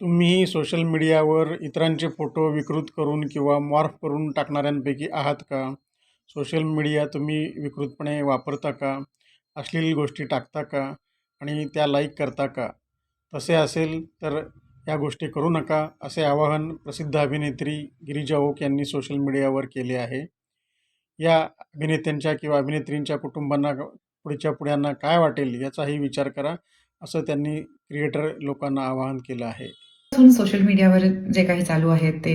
तुम्ही सोशल मीडियावर इतरांचे फोटो विकृत करून किंवा मॉर्फ करून टाकणाऱ्यांपैकी आहात का? सोशल मीडिया तुम्ही विकृतपणे वापरता का? अश्लील गोष्टी टाकता का? आणि त्या लाईक करता का? तसे असेल तर या गोष्टी करू नका असे आवाहन प्रसिद्ध अभिनेत्री गिरिजा ओक यांनी सोशल मीडियावर केले आहे. या अभिनेत्यांच्या किंवा अभिनेत्रींच्या कुटुंबांना पुढच्या पुढ्यांना काय वाटेल याचाही विचार करा असं त्यांनी क्रिएटर लोकांना आवाहन केलं आहे. पासून सोशल मीडियावर जे काही चालू आहे ते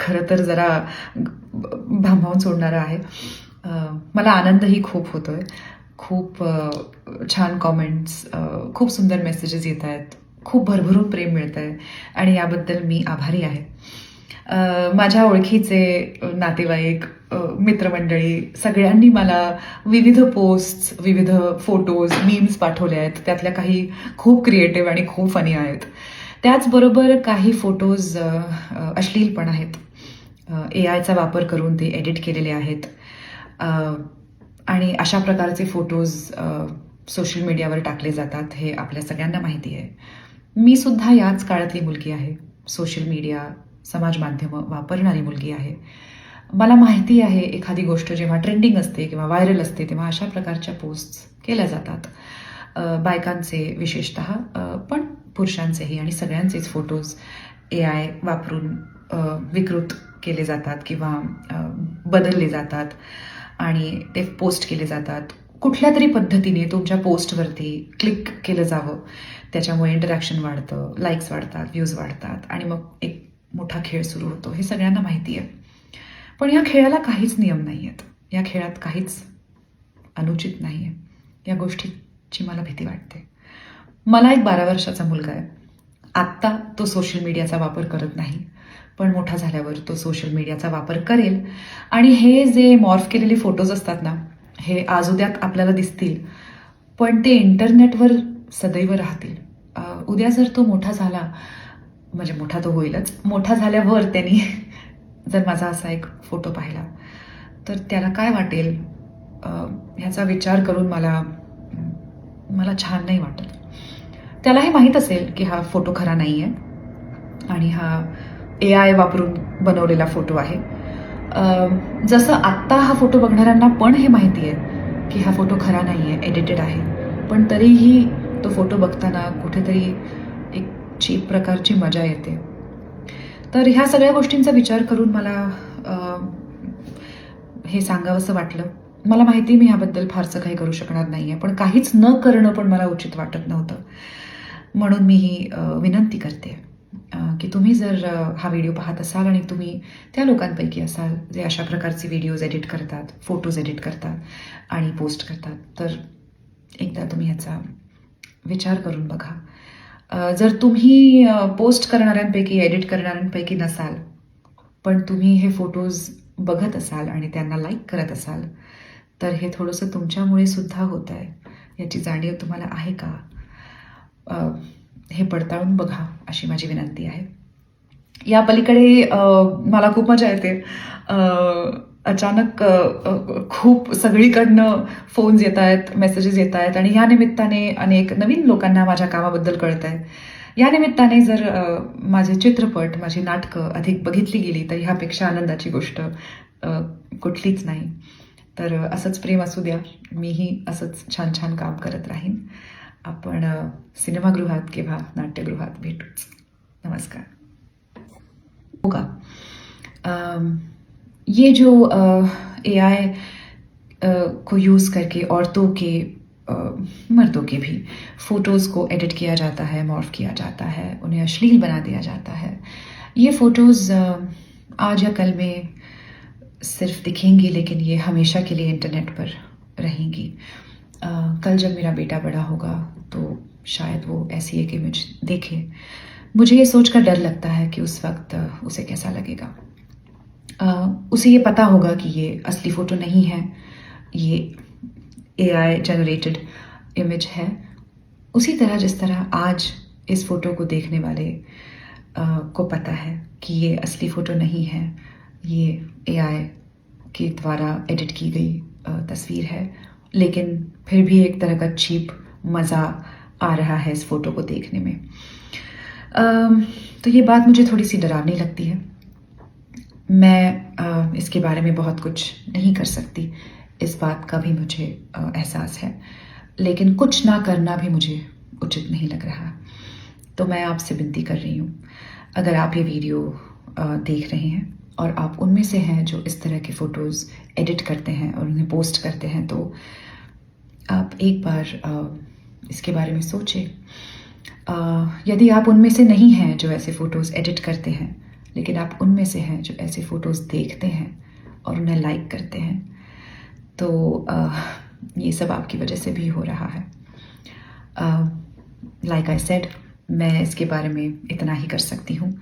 खरं तर जरा भांबावून सोडणारं आहे. मला आनंदही खूप होतोय. खूप छान कॉमेंट्स खूप सुंदर मेसेजेस येत आहेत. खूप भरभरून प्रेम मिळत आहे आणि याबद्दल मी आभारी आहे. माझ्या ओळखीचे नातेवाईक मित्रमंडळी सगळ्यांनी मला विविध पोस्ट विविध फोटोज मीम्स पाठवले आहेत. त्यातल्या काही खूप क्रिएटिव्ह आणि खूप फनी आहेत. त्याचबरोबर काही फोटोज अश्लील पण आहेत. ए आयचा वापर करून ते एडिट केलेले आहेत. आणि अशा प्रकारचे फोटोज सोशल मीडियावर टाकले जातात हे आपल्या सगळ्यांना माहिती आहे. मी सुद्धा याच काळातली मुलगी आहे. सोशल मीडिया समाज माध्यमं वापरणारी मुलगी आहे. मला माहिती आहे एखादी गोष्ट जेव्हा ट्रेंडिंग असते किंवा व्हायरल असते तेव्हा अशा प्रकारच्या पोस्ट केल्या जातात. बायकांचे विशेषत पण पुरुषांचेही आणि सगळ्यांचेच फोटोज ए आय वापरून विकृत केले जातात किंवा बदलले जातात आणि ते पोस्ट केले जातात. कुठल्या तरी पद्धतीने तुमच्या पोस्टवरती क्लिक केलं जावं त्याच्यामुळे इंटरॅक्शन वाढतं लाईक्स वाढतात व्ह्यूज वाढतात आणि मग एक मोठा खेळ सुरू होतो. हे सगळ्यांना माहिती आहे. पण या खेळाला काहीच नियम नाही आहेत या खेळात काहीच अनुचित नाही आहे या गोष्टीची मला भीती वाटते. मला एक बारा वर्षाचा मुलगा आहे. आत्ता तो सोशल मीडियाचा वापर करत नाही पण मोठा झाल्यावर तो सोशल मीडियाचा वापर करेल. आणि हे जे मॉर्फ केलेले फोटोज असतात ना हे आज उद्यात आपल्याला दिसतील पण ते इंटरनेटवर सदैव राहतील. उद्या जर तो मोठा झाला म्हणजे मोठा तो होईलच मोठा झाल्यावर त्यांनी जर माझा असा एक फोटो पाहिला तर त्याला काय वाटेल? ह्याचा विचार करून मला मला छान नाही वाटत. त्याला हे माहीत असेल की हा फोटो खरा नाही आहे आणि हा ए आय वापरून बनवलेला फोटो आहे. जसं आत्ता हा फोटो बघणाऱ्यांना पण हे माहिती आहे की हा फोटो खरा नाही आहे एडिटेड आहे. पण तरीही तो फोटो बघताना कुठेतरी एक चीप प्रकारची मजा येते. तर ह्या सगळ्या गोष्टींचा विचार करून मला हे सांगावंसं वाटलं. मला माहिती मी ह्याबद्दल फारसं काही करू शकणार नाही आहे पण काहीच न करणं पण मला उचित वाटत नव्हतं. म्हणून मी ही विनंती करते. की तुम्ही जर हा व्हिडिओ पाहत असाल आणि तुम्ही त्या लोकांपैकी असाल जे अशा प्रकारचे व्हिडिओज एडिट करतात फोटोज एडिट करतात आणि पोस्ट करतात तर एकदा तुम्ही ह्याचा विचार करून बघा. जर तुम्ही पोस्ट करणाऱ्यांपैकी एडिट करणाऱ्यांपैकी नसाल पण तुम्ही हे फोटोज बघत असाल आणि त्यांना लाईक करत असाल तर हे थोडंसं तुमच्यामुळे सुद्धा होत आहे याची जाणीव तुम्हाला आहे का? हे पडताळून बघा अशी माझी विनंती आहे. या पलीकडे मला खूप मजा येते. अचानक खूप सगळीकडनं फोन्स येत आहेत मेसेजेस येत आहेत आणि या निमित्ताने अनेक नवीन लोकांना माझ्या कामाबद्दल कळत आहे. या निमित्ताने जर माझे चित्रपट माझी नाटकं अधिक बघितली गेली तर ह्यापेक्षा आनंदाची गोष्ट कुठलीच नाही. तर असंच प्रेम असू द्या. मीही असंच छान छान काम करत राहीन. आपण सिनेमागृहात किंवा नाट्यगृहात भेटूच. नमस्कार. होगा ये जो ए आई को यूज़ करके औरतों के मर्दों के भी फ़ोटोज़ को एडिट किया जाता है मॉर्फ किया जाता है, उन्हें अश्लील बना दिया जाता है। ये फ़ोटोज़ आज या कल में सिर्फ़ दिखेंगी, लेकिन ये हमेशा के लिए इंटरनेट पर रहेंगी। कल जब मेरा बेटा बड़ा होगा तो शायद वो ऐसी एक इमेज देखे। मुझे ये सोचकर डर लगता है कि उस वक्त उसे कैसा लगेगा। अ, उसे ये पता होगा कि ये असली फ़ोटो नहीं है। ये ए आई जनरेटेड इमेज है। उसी तरह जिस तरह आज इस फ़ोटो को देखने वाले अ, को पता है कि ये असली फ़ोटो नहीं है ये ए आई के द्वारा एडिट की गई तस्वीर है। लेकिन फिर भी एक तरह का चीप मज़ा आ रहा है इस फ़ोटो को देखने में। अम, तो ये बात मुझे थोड़ी सी डरावनी लगती है। मैं अ, इसके बारे में बहुत कुछ नहीं कर सकती। इस बात का भी मुझे एहसास है। लेकिन कुछ ना करना भी मुझे उचित नहीं लग रहा। तो मैं आपसे विनती कर रही हूँ। अगर आप ये वीडियो देख रहे हैं और आप उनमें से हैं जो इस तरह के फ़ोटोज़ एडिट करते हैं और उन्हें पोस्ट करते हैं तो आप एक बार इसके बारे में सोचें। यदि आप उनमें से नहीं हैं जो ऐसे फ़ोटोज़ एडिट करते हैं, लेकिन आप उनमें से हैं जो ऐसे फ़ोटोज़ देखते हैं और उन्हें लाइक करते हैं तो ये सब आपकी वजह से भी हो रहा है। लाइक आई सेड मैं इसके बारे में इतना ही कर सकती हूँ।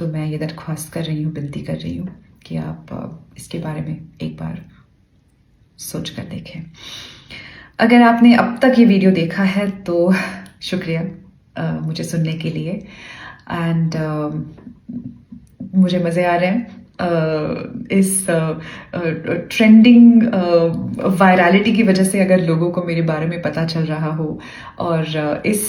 तो मैं ये दरख्वास्त कर रही हूँ विनती कर रही हूँ कि आप इसके बारे में एक बार सोच कर देखें। अगर आपने अब तक ये वीडियो देखा है तो शुक्रिया अ, मुझे सुनने के लिए। एंड मुझे मज़े आ रहे हैं। अ, इस ट्रेंडिंग uh, वायरलिटी uh, की वजह से अगर लोगों को मेरे बारे में पता चल रहा हो और अ, इस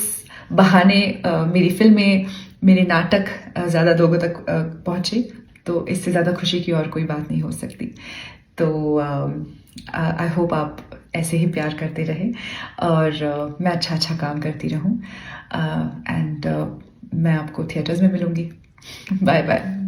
बहाने अ, मेरी फ़िल्में मेरे नाटक ज़्यादा लोगों तक पहुँचे तो इससे ज़्यादा खुशी की और कोई बात नहीं हो सकती। तो आई होप आप ऐसे ही प्यार करते रहे और मैं अच्छा अच्छा काम करती रहूँ। एंड मैं आपको थिएटर्स में मिलूँगी। Bye bye